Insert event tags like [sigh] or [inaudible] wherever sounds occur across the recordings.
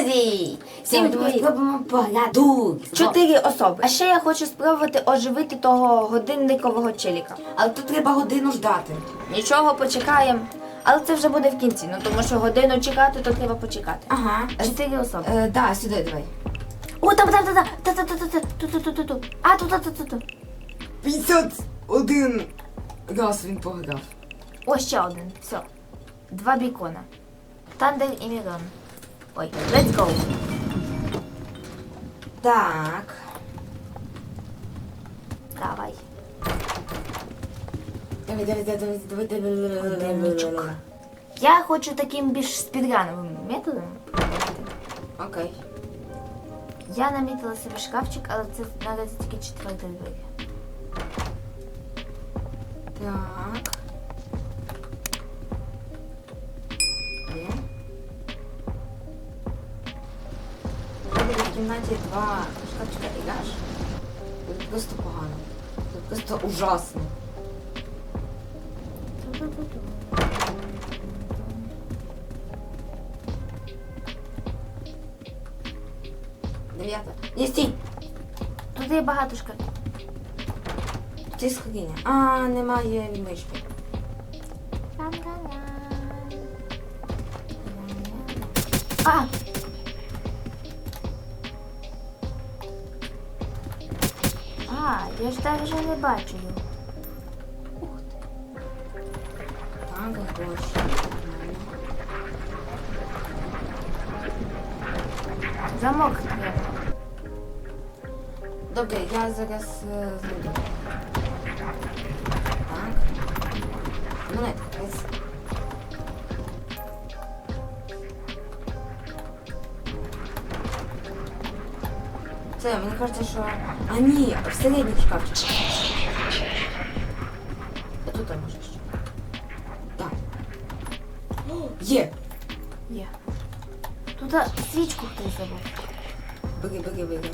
Друзі! Всім привіт! спробуємо пограти. Чотири особи. А ще я хочу спробувати оживити того годинникового челіка. Але тут треба годину ждати. Нічого, почекаємо. Але це вже буде в кінці, ну тому що годину чекати, то треба почекати. Ага. Чотири особи. Е, да, сюди давай. О, там, там, там, там, та, та, та, та, та, ту, ту, ту, ту, ту. А, тут, тут. 51 раз він пограв. О, ще один. Все. Два бікона. Тандер і Мірон. Ой, let's go. Так. Давай. Давай, давай, давай, давай, давай, давай, давай, давай, Годинничок. давай. Я хочу таким більш спідгановим методом. Окей. Я намітила собі шкафчик, але це наразі тільки четверта двері. Так. Кімнаті два шкафчика і ляж. Буде просто погано. Буде просто ужасно. Дев'ята. Ні, стій! Тут є багато шкафів. Це сходіння. А, немає відмички. А! Я ж так вже не бачу його. Так, гроші. Замок треба. Добре, я зараз е, знайду. Так. Монетка, Все, мне кажется, что они в соседничках. А тут там можешь. Там. Е! Е. Туда свечку кто забыл. Беги, беги, беги.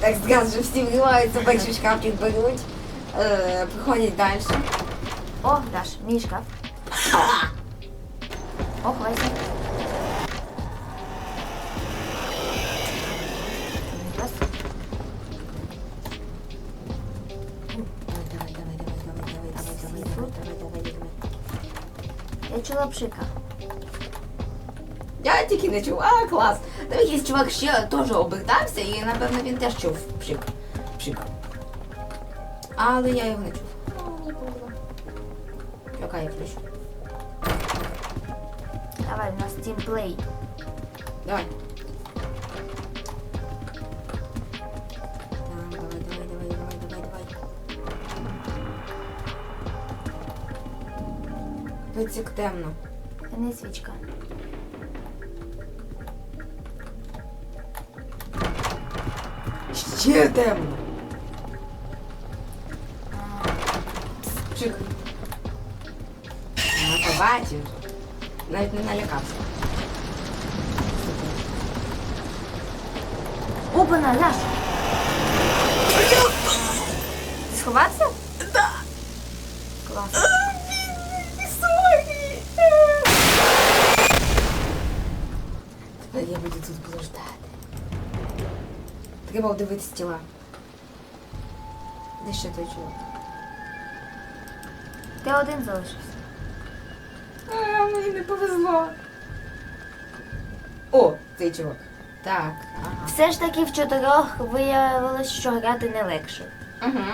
Так сразу же всем желается большой шкафчик беруть. е, виходять далі. О, Даш, мій шкаф. [laughs] О, хвайся. Я чула пшика. Я тільки не чув, а клас. Там якийсь чувак ще теж обертався і напевно він теж чув пшик. Пшика. Але я його не чув. Мені повезло. Окей, я включу. Давай, у нас тімплей. Давай. Так, давай, давай, давай, давай, давай, давай. Вицік темно. Це не свічка. Ще темно. Пшик. А, побачив. Навіть не налякався. Опана! Ти сховався? Да. Клас. Сорі. Я буду тут блуждати. Треба дивитися тіла. Де ще той чоловік? Ти один залишився. А, мені не повезло. О, цей чувак. Так. Ага. Все ж таки в чотирьох виявилось, що грати не легше. Угу.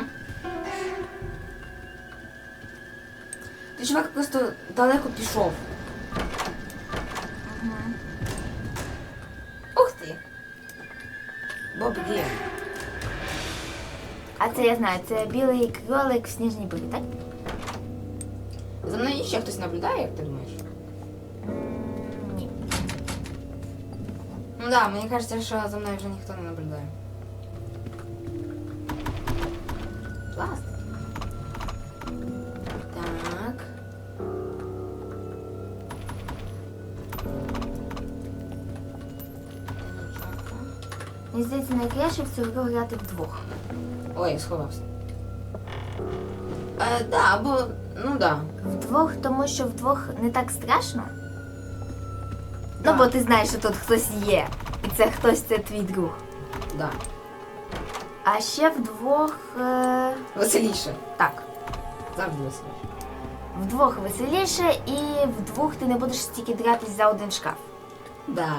Той чувак просто далеко пішов. Ух ти. Боб є. А це я знаю, це білий кролик в сніжній бурі, так? За мною ще хтось наблюдає, як ти думаєш? М, Ні. Ну да, мені кажеться, що за мною вже ніхто не наблюдає. Пластик. Так. Та нічого. Мені здається, найкраще в цю гру грати вдвох. Ой, сховався. Е, да, бо, ну да. Вдвох, тому що вдвох не так страшно. Да. Ну, бо ти знаєш, що тут хтось є. І це хтось це твій друг. Да. А ще вдвох. Е... Веселіше. Так. Завжди веселіше. Вдвох веселіше і вдвох ти не будеш стільки дратись за один шкаф. Да.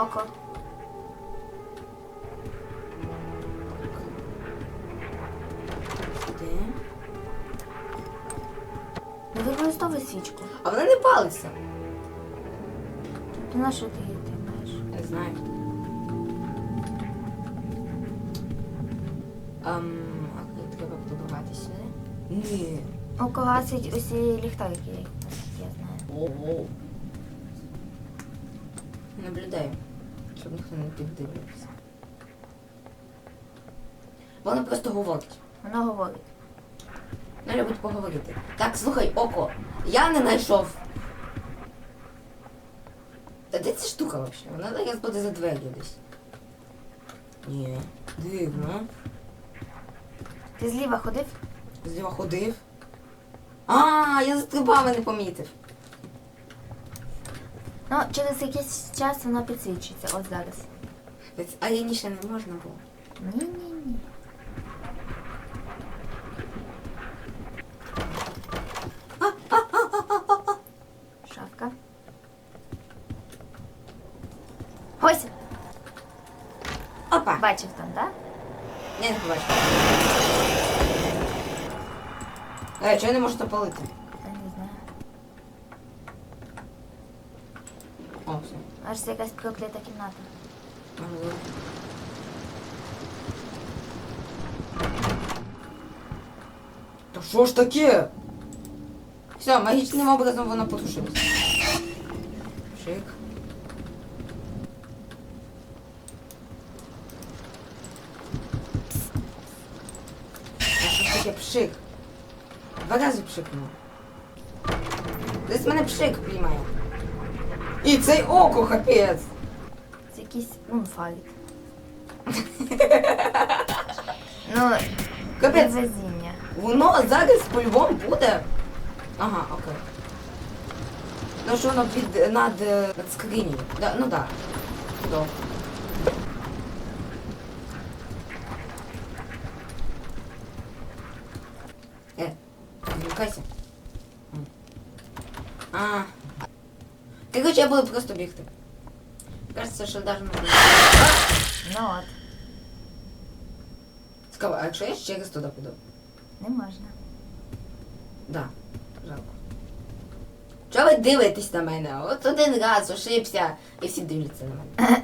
Око. Сюди. Не використовуй свічку. А вона не палиться. То на що ти її тримаєш? Не знаю. Ам, а треба подавати сюди? Ні. Око гасить усі ліхтарики, наскільки я знаю. Ого. Наблюдаю, ніхто не піддивився. Вона просто говорить. Воно говорить. Вона любить поговорити. Так, слухай, око, я не знайшов. Та де ця штука взагалі? Вона зараз буде за дверю десь. Ні, дивно. Ти зліва ходив? Зліва ходив. А, я застрибав і не помітив. Ну, через якийсь час воно підсвічується. От зараз. А раніше не можна було. Ні-ні-ні. Шафка. Ось, Опа! бачив там, так? Я не побачив. Е, чого я не можу запалити? Я не знаю. О, все. Аж це якась проклята кімната. Та що ж таке? Все, магічним образом воно потушилось. Шик. Що ж таке пшик? Два рази пшикнув. Десь мене пшик піймає. І цей око капець. Це якийсь унфайт. ну, Капець. везіння. Воно зараз по-любому буде. Ага, окей. Ну що воно під над, е, над скринею. Да, ну да. Чудово. Е, відвлекайся. М. А. Короче, я буду просто бігти. Кажется, що даже не Ну от, Цікаво, а якщо я ще раз туди піду? не можна. Да, жалко. Чого ви дивитесь на мене? От один раз ошибся і всі дивляться на мене.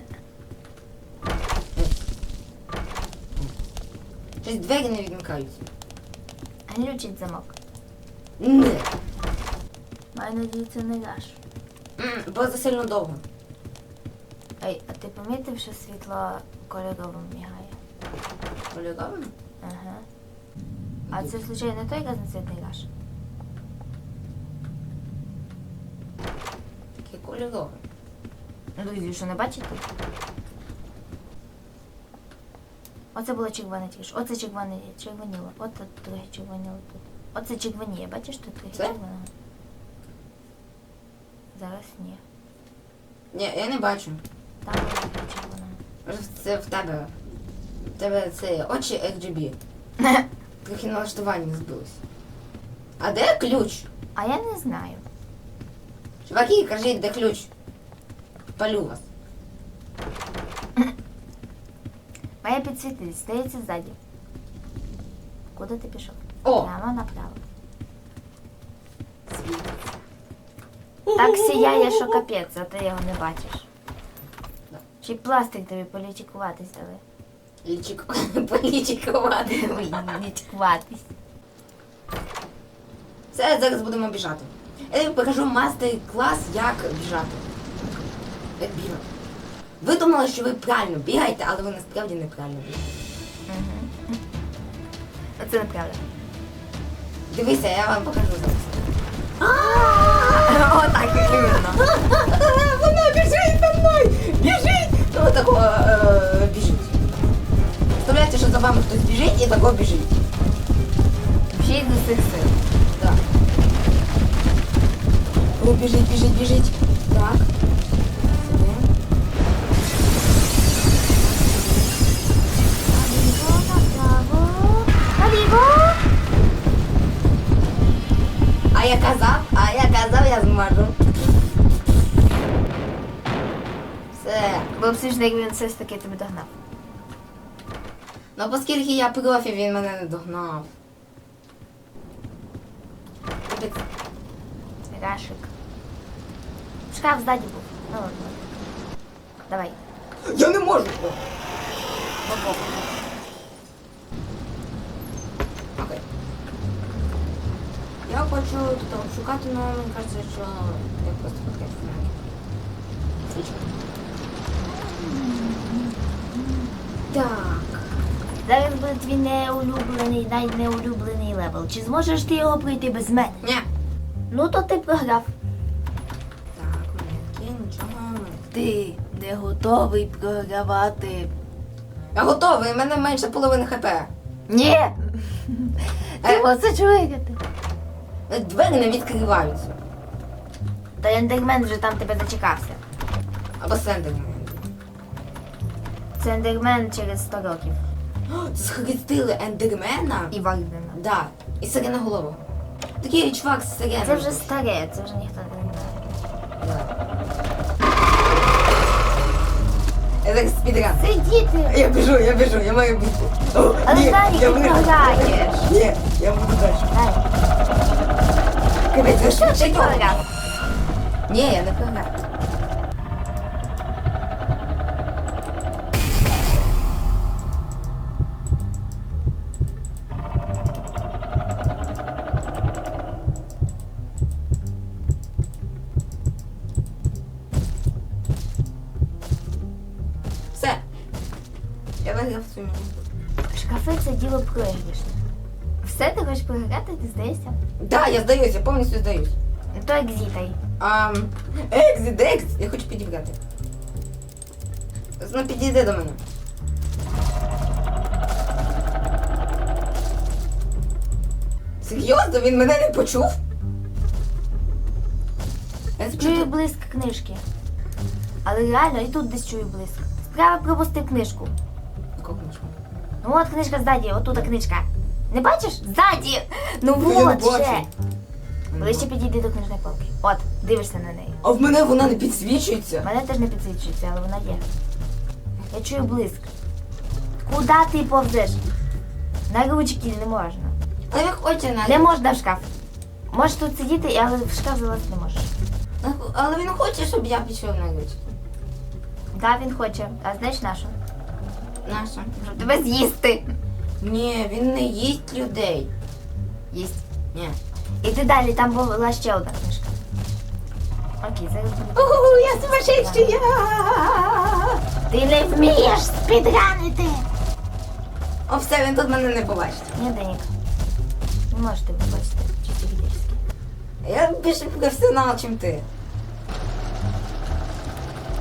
Щось двері не відмикаються. Глючить замок. Не. Маю це не гаш. Бо засильно довго. Ей, а ти помітив, що світло кольоровим мігає? Кольоровим? Ага. А це, звичайно, не той разноцвітний гаш? Який кольоровий. Ну, друзі, що не бачите? Оце було червоне тільки що. Оце червоне червоніло. От тут трохи червоніло тут. Оце червоніє, бачиш тут трохи Це? червоного? Зараз ні. Ні, я не бачу. Там було трохи червоного. Може це в тебе. В тебе це очі RGB. [laughs] Трохи налаштування не збилось. А де ключ? А я не знаю. Чуваки, кажіть, де ключ? Палю вас. [laughs] Має підсвітитись, здається ззаді. Куди ти пішов? О! Прямо направо. Так сіяє, що капець, а ти його не бачиш. Чи пластик тобі полічикуватись дали? Лічик... [laughs] Полічикувати. Лічикуватись. Все, зараз будемо біжати. Я тобі покажу мастер-клас, як біжати. Як бігати. Ви думали, що ви правильно бігаєте, але ви насправді неправильно бігаєте. Угу. Це неправда. Дивися, я вам покажу зараз. Отак іменно. Вона біжить за мною! Біжить! Ну такого е, біжить. Представляєте, що за вами хтось біжить і такого біжить. Вчись до цих сил. Так. О, біжить, біжить, біжить. Так. Сюди. Наліво, направо. Наліво. А я казав, а я казав, я зможу. Все. Було б смішно, якби він все ж таки тебе догнав. Ну, оскільки я профі, він мене не догнав. Рашик. Шкаф ззаді був. Ну ладно. Давай. Я не можу. Бобок. Окей. Я хочу тут шукати, але мені кажеться, що я просто потрачу Так. Зараз буде твій неулюблений, найнеулюблений левел. Чи зможеш ти його пройти без мене? Ні. Ну то ти програв. Так, монетки, нічого. Ти не готовий програвати. Я готовий, у мене менше половини хп. Ні! Ти Е. мусиш виграти. Двері не відкриваються. Та ендермен вже там тебе зачекався. Або сендермен. Це ендермен через 100 років. Схрестили ендермена. І Вардена. Да. І сиреноголового. Такий чувак з сиреною. Це вже старе, це вже ніхто не знає. Я зараз спідран. Це діти! Я біжу, я біжу, я маю бути. О, Але ні, я ти програєш. Ні, я буду далі. Дай. Капець, ви Що що ти програв? Ні, я не програв. Все. Я виграв цю міні. Шкафи це діло проіграшне. Все ти хочеш програти, ти здаєшся? Да, я здаюсь, я повністю здаюсь. То екзітай. А, екзит, екзит, я хочу підібрати. Ну, підійди до мене. Серйозно, він мене не почув? Я це Чую чую. блиск книжки. Але реально і тут десь чую блиск. Справа пропустив книжку. Яку книжку? Ну от книжка ззаді, отута книжка. Не бачиш? Ззаді! Ну Я не от бачу. ще. Ближче підійди до книжної полки. От, дивишся на неї. А в мене вона не підсвічується. Мене теж не підсвічується, але вона є. Я чую блиск. Куди ти повзеш? На ручки не можна. Але він хоче на Не можна в шкаф. Можеш тут сидіти, але в шкаф залазити не можеш. Але він хоче, щоб я пішов на ручки. Так, він хоче. А знаєш нашу? Наша. Щоб тебе з'їсти. Ні, він не їсть людей. Їсть. Ні. Іди далі, там була ще одна книжка. Окей, зараз буде. Ого, я сумасшедшая! Ти не вмієш спідранити! О, все, він тут мене не побачить. Ні, Денік. Не можеш тебе побачити, чисто гідерськи. Я більше професіонал, чим ти.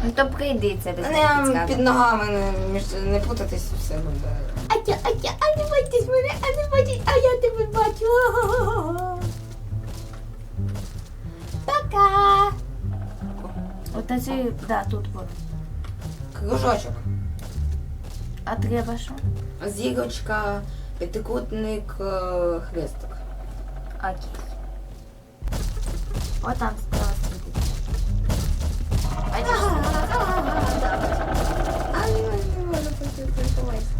Ну то прийди це без я під ногами не, між, не путатись все буде. Атя, атя, а не бачиш мене, а не бачиш, а я тебе бачу. Пока. От на цій, да, тут от. Кружочок. А треба що? Зірочка, п'ятикутник, е, хрестик. Окей. От там справа світить. Бачиш?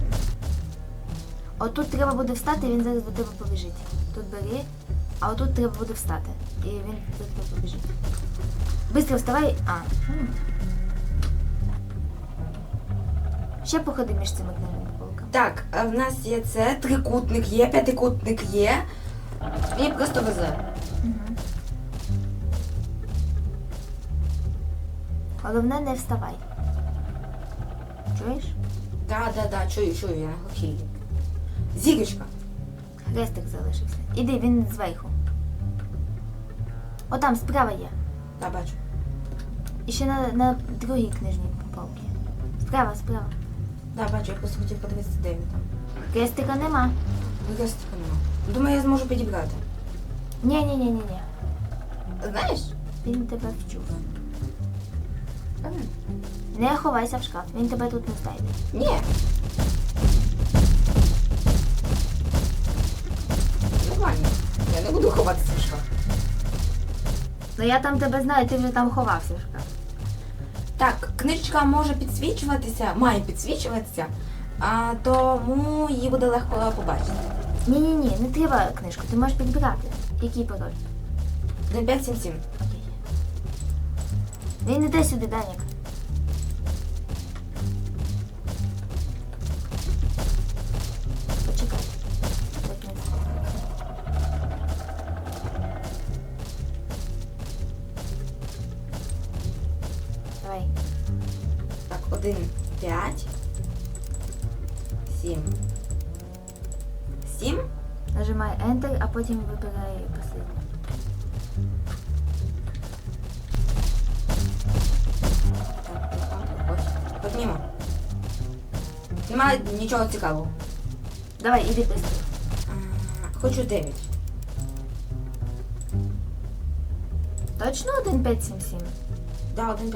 Отут треба буде встати, він зараз до тебе побіжить. Тут бери, а отут треба буде встати. І він до тебе побіжить. Быстро вставай. А. м. Ще походи між цими книжними полками. Так, а в нас є це, трикутник є, п'ятикутник є. Мені просто везе. Головне не вставай. Чуєш? Да, да, да, чую, чую, я глухий. Зірочка. Хрестик залишився. Іди, він зверху. О, там справа є. Да, бачу. І ще на, на другій книжній полці. Справа, справа. Да, бачу, я просто хотів подивитися, де він там. Крестика нема. Використати нема. Думаю, я зможу підібрати. Ні, ні, ні, ні, ні. Знаєш? Він тебе вчув. Не ховайся в шкаф, він тебе тут не знайде. Ні. Нормально. Я не буду ховатися в шкаф. Ну я там тебе знаю, ти вже там ховався в шкаф. Так, книжечка може підсвічуватися, має підсвічуватися, а тому її буде легко побачити. Ні, ні, ні, не треба книжку, ти можеш підбирати. Який пароль? 1577. Окей. Він іде сюди, Данік. 1, 5, 7. 7? Нажимай Enter, а потім вибирай ось. Поднімо. Немає нічого цікавого. Давай, іди. А, Хочу 9. Точно 1577? Да, 1,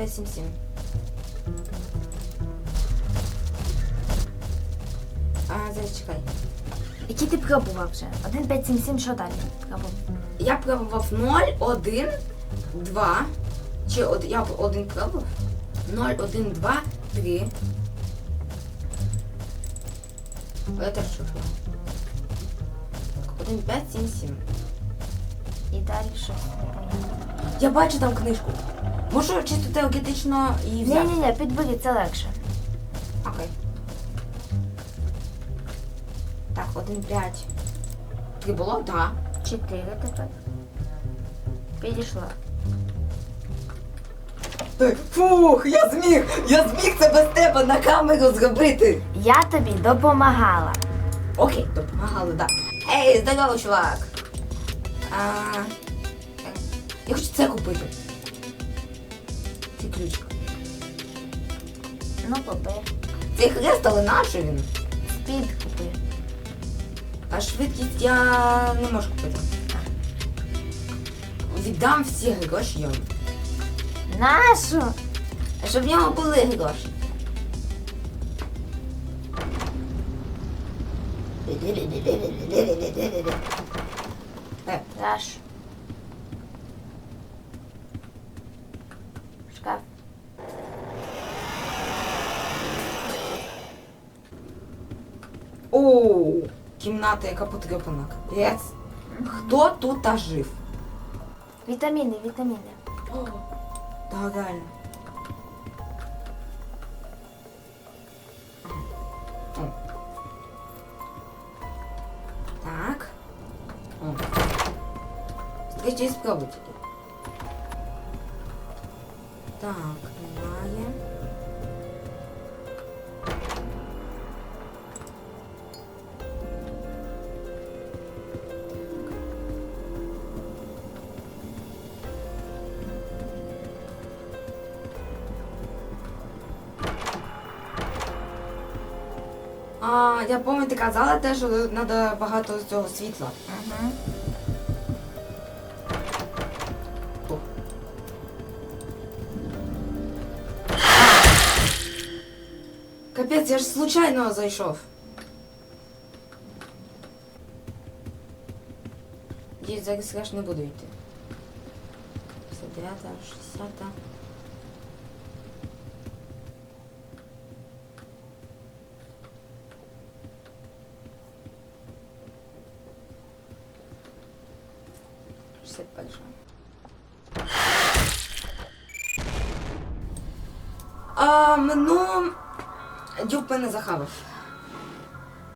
чекай. Який ти пробував вже? 1577, що далі? Пробував. Я пробував 0, 1, 2. Чи од... я один пробував? 0, 1, 2, 3. Я теж чув. 1, 5, 7, 7. І далі непонятно. Я бачу там книжку. Можу чисто теоретично її взяти? Ні-ні-ні, підбери, це легше. 1, 5. 3 було? Так. Чотири тепер. Підійшла. Фух, я зміг! Я зміг це без тебе на камеру зробити! Я тобі допомагала. Окей, допомагали, да. Ей, здорово, чувак. А, я хочу це купити. Цей ключ. Ну, купи. Цей хрест, але наш він. Спід купи. А швидкість я не можу купити. Віддам всі гроші йому. Нашу? Щоб в нього були гроші. Е, Нашу. Шкаф. Оу, кімната, яка потріпана. Капець. Хто тут та жив? Вітаміни, вітаміни. О, да, реально. О. Так. О. Третій спробуй тільки. Так, немає. Я пам'ятаю, ти казала теж, що треба багато цього світла. Угу. Капець, я ж случайно зайшов. Я зараз не буду йти. 59, 60. Мене захавав.